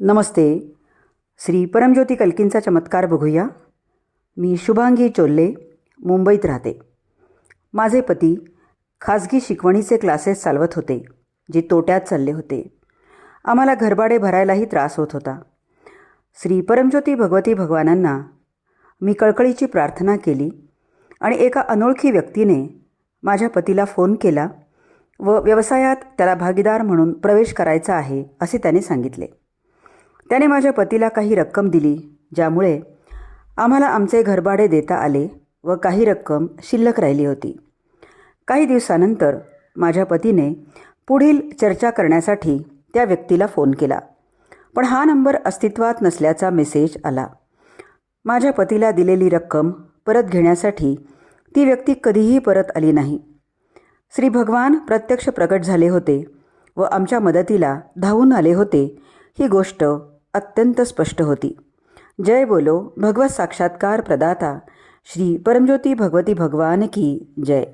नमस्ते. श्री परमज्योती कल्कींचा चमत्कार बघूया. मी शुभांगी चोल्ले मुंबईत राहते. माझे पती खाजगी शिकवणीचे क्लासेस चालवत होते जे तोट्यात चालले होते. आम्हाला घरभाडे भरायलाही त्रास होत होता. श्री परमज्योती भगवती भगवानांना मी कळकळीची प्रार्थना केली आणि एका अनोळखी व्यक्तीने माझ्या पतीला फोन केला व व्यवसायात त्याला भागीदार म्हणून प्रवेश करायचा आहे असे त्याने सांगितले. त्याने माझ्या पतीला काही रक्कम दिली ज्यामुळे आम्हाला आमचे घरभाडे देता आले व काही रक्कम शिल्लक राहिली होती. काही दिवसानंतर माझ्या पतीने पुढील चर्चा करण्यासाठी त्या व्यक्तीला फोन केला. पण हा नंबर अस्तित्वात नसल्याचा मेसेज आला. माझ्या पतीला दिलेली रक्कम परत घेण्यासाठी ती व्यक्ती कधीही परत आली नाही. श्री भगवान प्रत्यक्ष प्रकट झाले होते व आमच्या मदतीला धावून आले होते ही गोष्ट अत्यंत स्पष्ट होती. जय बोलो भगवत साक्षात्कार प्रदाता श्री परमज्योती भगवती भगवान की जय.